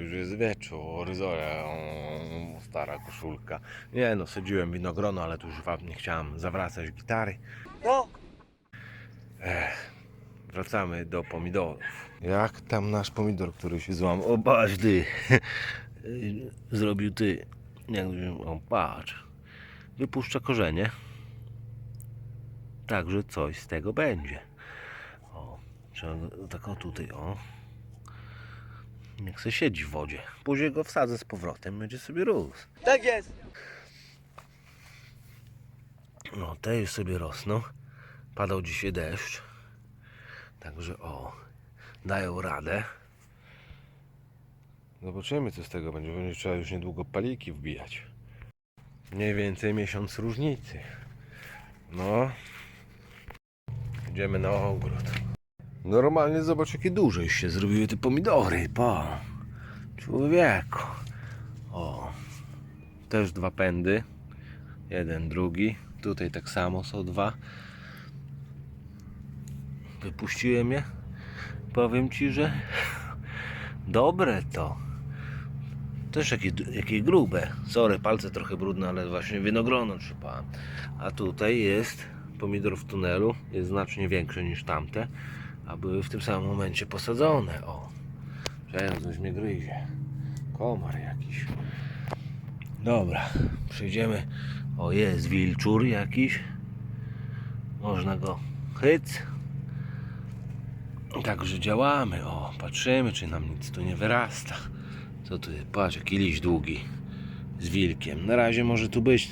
już jest wieczór, Zoja, o, stara koszulka. Nie no, sadziłem winogrono, ale tu już wam nie chciałem zawracać gitary. No, Ech, wracamy do pomidorów. Jak tam nasz pomidor, który się złamał? O, patrz ty! Zrobił ty. Jak o, patrz. Wypuszcza korzenie. Także coś z tego będzie. O, trzeba tak o tutaj, o. Niech se siedzi w wodzie. Później go wsadzę z powrotem, będzie sobie rósł. tak jest. No, te już sobie rosną. Padał dzisiaj deszcz. Także o, dają radę. Zobaczymy, co z tego będzie. Będzie trzeba już niedługo paliki wbijać. Mniej więcej miesiąc różnicy. No. Idziemy na ogród. Normalnie zobacz, jakie duże już się zrobiły te pomidory. Pa. Człowieku. O. Też dwa pędy. Jeden, drugi. Tutaj tak samo są dwa. Wypuściłem je. Powiem ci, że dobre to. Też jakie, jakie grube. Sorry, palce trochę brudne, ale właśnie winogrono trzeba. A tutaj jest pomidor w tunelu. Jest znacznie większy niż tamte. A były w tym samym momencie posadzone. O. Coś mnie gryzie. Komar jakiś. Dobra, przejdziemy. O, jest wilczur jakiś. Można go chyc. Także działamy. O, patrzymy, czy nam nic tu nie wyrasta. Co tu jest? Patrz, jaki liść długi. Z wilkiem. Na razie może tu być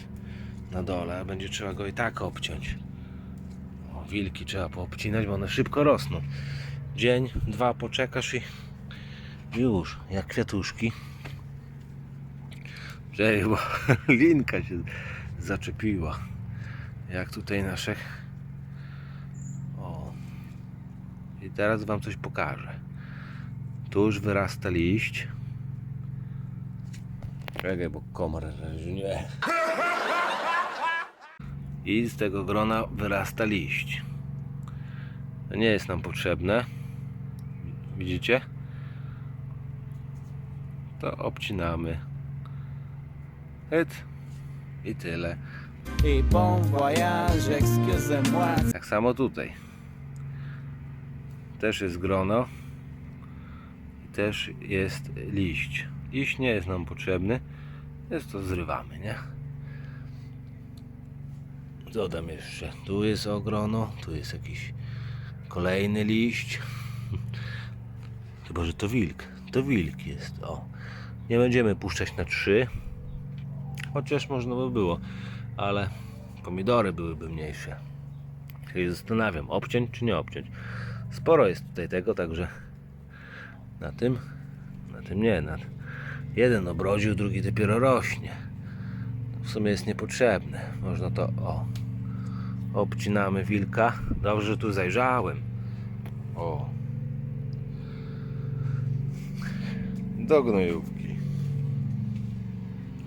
na dole, będzie trzeba go i tak obciąć. Wilki trzeba poobcinać, bo one szybko rosną. Dzień, dwa poczekasz i już, jak kwiatuszki. Czekaj, bo linka się zaczepiła. Jak tutaj nasze. O. I teraz wam coś pokażę. Tu już wyrasta liść. Czekaj, bo komar nie. I z tego grona wyrasta liść. To nie jest nam potrzebne. Widzicie? To obcinamy. Hyt. I tyle. Et bon voyage, excusez-moi. Tak samo tutaj. Też jest grono. I też jest liść. Liść nie jest nam potrzebny. Jest to zrywamy, nie? Co tam jeszcze? Tu jest ogrono, tu jest jakiś kolejny liść. Chyba, że to wilk. To wilk jest, o. Nie będziemy puszczać na trzy. Chociaż można by było, ale pomidory byłyby mniejsze. Czyli zastanawiam, obciąć czy nie obciąć. Sporo jest tutaj tego, także na tym, na tym nie, na jeden obrodził, drugi dopiero rośnie. W sumie jest niepotrzebne. Można to, o, obcinamy wilka. Dobrze, tu zajrzałem. O. Do gnojówki.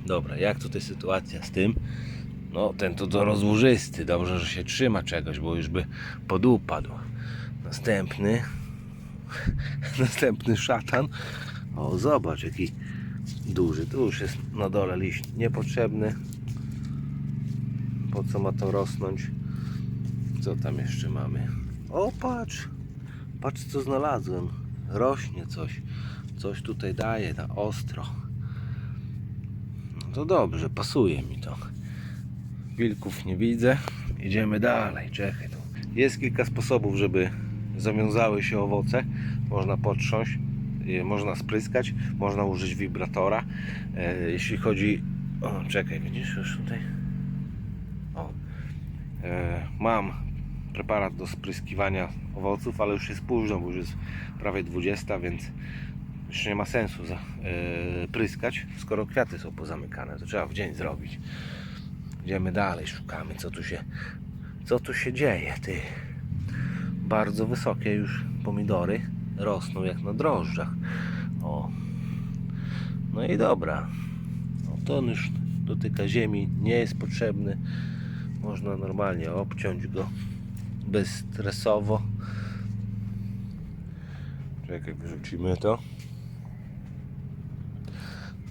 Dobra, jak tutaj sytuacja z tym? No, ten to do rozłożysty. Dobrze, że się trzyma czegoś, bo już by podupadł. Następny. Następny szatan. O, zobacz, jaki duży. Tu już jest na dole liść niepotrzebny. Po co ma to rosnąć? Co tam jeszcze mamy? O, patrz. Patrz, co znalazłem. Rośnie coś. Coś tutaj daje na ostro. No to dobrze, pasuje mi to. Wilków nie widzę. Idziemy dalej. Czekaj tu. Jest kilka sposobów, żeby zawiązały się owoce. Można potrząść, e, można spryskać, można użyć wibratora. E, Jeśli chodzi. O, czekaj, widzisz już tutaj? E, mam preparat do spryskiwania owoców, ale już jest późno, bo już jest prawie 20, więc już nie ma sensu e, pryskać, skoro kwiaty są pozamykane. To trzeba w dzień zrobić. Idziemy dalej, szukamy co tu się co tu się dzieje, ty. Bardzo wysokie już pomidory rosną jak na drożdżach. O. No i dobra. No to już dotyka ziemi, nie jest potrzebny. Można normalnie obciąć go bezstresowo. Czekaj, wyrzucimy to.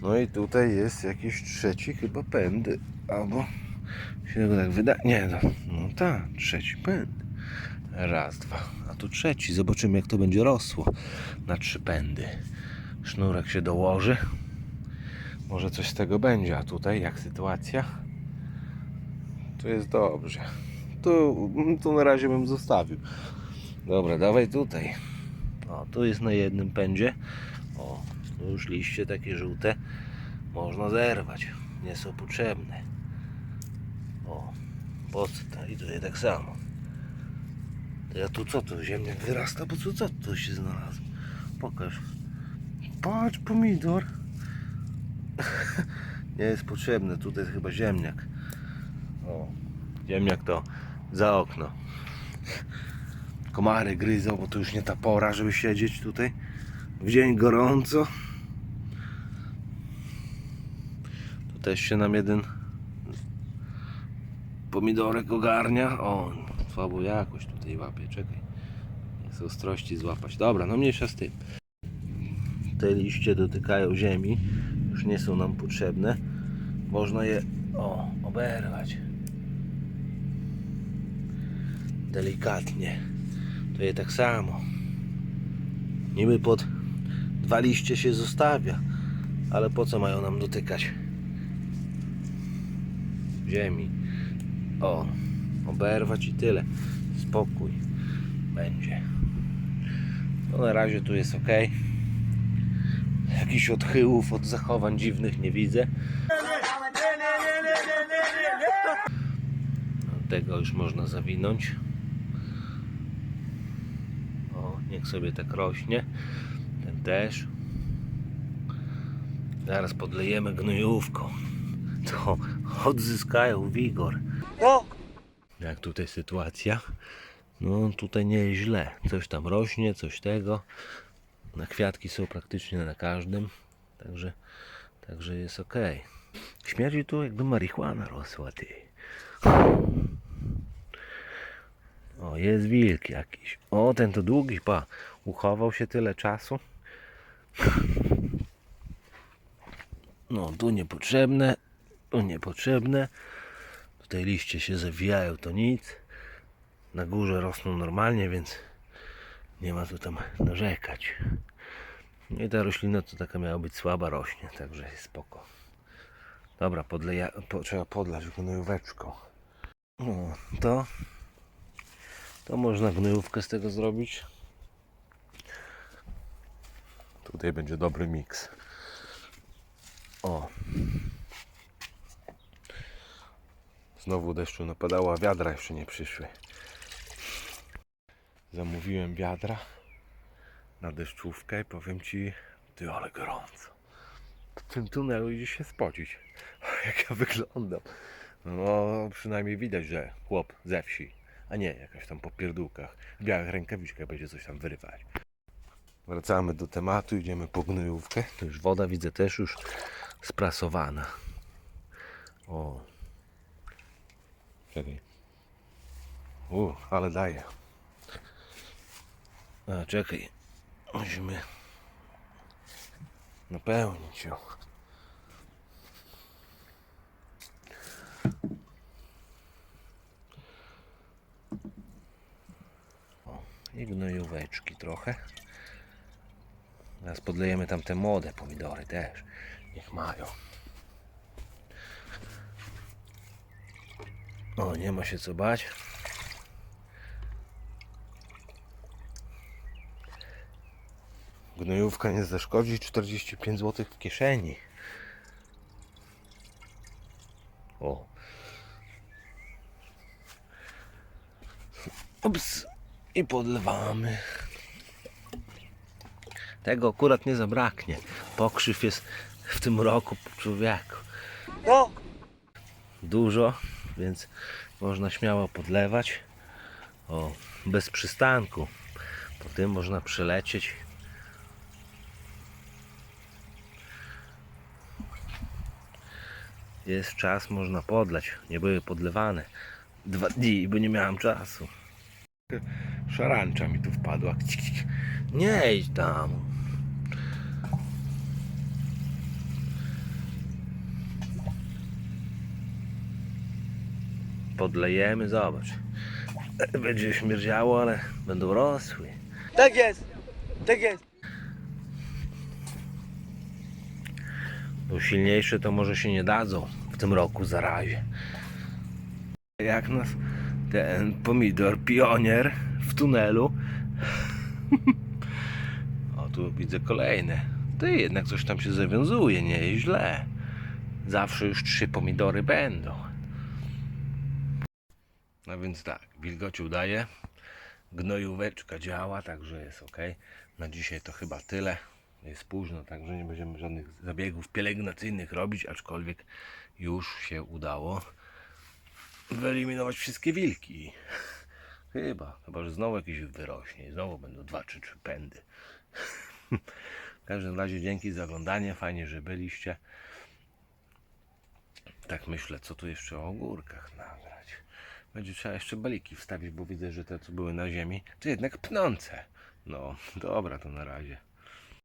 No i tutaj jest jakiś trzeci chyba pęd. Albo się tak wydaje. Nie, no, no tak, trzeci pęd. Raz, dwa. A tu trzeci. Zobaczymy jak to będzie rosło na trzy pędy. Sznurek się dołoży. Może coś z tego będzie. A tutaj jak sytuacja? Tu jest dobrze. Tu, tu na razie bym zostawił. Dobra, dawaj tutaj. O, tu jest na jednym pędzie. O, tu już liście takie żółte. Można zerwać. Nie są potrzebne. O, po co to? I tutaj tak samo. To ja tu co tu? Ziemniak wyrasta? Bo co, co tu się znalazło? Pokaż. Patrz, pomidor. Nie jest potrzebne. Tutaj jest chyba ziemniak. O, ziemniak to za okno. Komary gryzą, bo to już nie ta pora, żeby siedzieć tutaj. W dzień gorąco. Tu też się nam jeden pomidorek ogarnia. O, słabo jakoś tutaj łapie, czekaj. Nie chcę ostrości złapać. Dobra, no mniejsza z tym. Te liście dotykają ziemi, już nie są nam potrzebne. Można je, o, oberwać. Delikatnie. To je tak samo. Niby pod dwa liście się zostawia, ale po co mają nam dotykać ziemi? O, oberwać i tyle. Spokój będzie. No na razie tu jest ok. Jakichś odchyłów od zachowań dziwnych nie widzę. Tego już można zawinąć. O, niech sobie tak rośnie. Ten też. Zaraz podlejemy gnojówką. To odzyskają wigor. Jak tutaj sytuacja? No tutaj nie jest źle. Coś tam rośnie, coś tego. Na kwiatki są praktycznie na każdym. Także, także jest ok. Śmierdzi tu jakby marihuana rosła ty. Jest wilk jakiś. O, ten to długi, pa. Uchował się tyle czasu. No, tu niepotrzebne. Tu niepotrzebne. Tutaj liście się zawijają, to nic. Na górze rosną normalnie, więc nie ma tu tam narzekać. No i ta roślina to taka miała być słaba, rośnie, także jest spoko. Dobra, podleja, po, trzeba podlać gnojóweczką. No, to to można gnojówkę z tego zrobić. Tutaj będzie dobry miks. O. Znowu deszczu napadało, a wiadra jeszcze nie przyszły. Zamówiłem wiadra na deszczówkę i powiem Ci, ty ale gorąco. W tym tunelu idzie się spocić. Jak ja wyglądam. No przynajmniej widać, że chłop ze wsi, a nie jakaś tam po pierdółkach. W białych rękawiczkach będzie coś tam wyrywać. Wracamy do tematu, idziemy po gnojówkę. To już woda widzę też już sprasowana. O. Czekaj. U, ale daje. A, czekaj. Musimy napełnić ją. I gnojóweczki trochę. Teraz podlejemy tam te młode pomidory też. Niech mają. O, nie ma się co bać. Gnojówka nie zaszkodzi, 45 zł w kieszeni. O. Ups. I podlewamy. Tego akurat nie zabraknie. Pokrzyw jest w tym roku człowieku. No. Dużo, więc można śmiało podlewać. O, bez przystanku. Po tym można przelecieć. Jest czas, można podlać. Nie były podlewane dwa dni, bo nie miałem czasu. Szarancza mi tu wpadła. Nie idź tam. Podlejemy, zobacz. Będzie śmierdziało, ale będą rosły. Tak jest, tak jest. Bo silniejsze to może się nie dadzą w tym roku za razie. Jak nas ten pomidor pionier w tunelu. o, tu widzę kolejne. Ty jednak coś tam się zawiązuje, nie jest źle. Zawsze już trzy pomidory będą. No więc tak, wilgoci udaje. Gnojóweczka działa, także jest ok. Na dzisiaj to chyba tyle. Jest późno, także nie będziemy żadnych zabiegów pielęgnacyjnych robić, aczkolwiek już się udało wyeliminować wszystkie wilki. Chyba, chyba że znowu jakiś wyrośnie i znowu będą dwa czy trzy pędy. W każdym razie dzięki za oglądanie, fajnie, że byliście. Tak myślę, co tu jeszcze o ogórkach nagrać. Będzie trzeba jeszcze baliki wstawić, bo widzę, że te co były na ziemi, to jednak pnące. No, dobra, to na razie.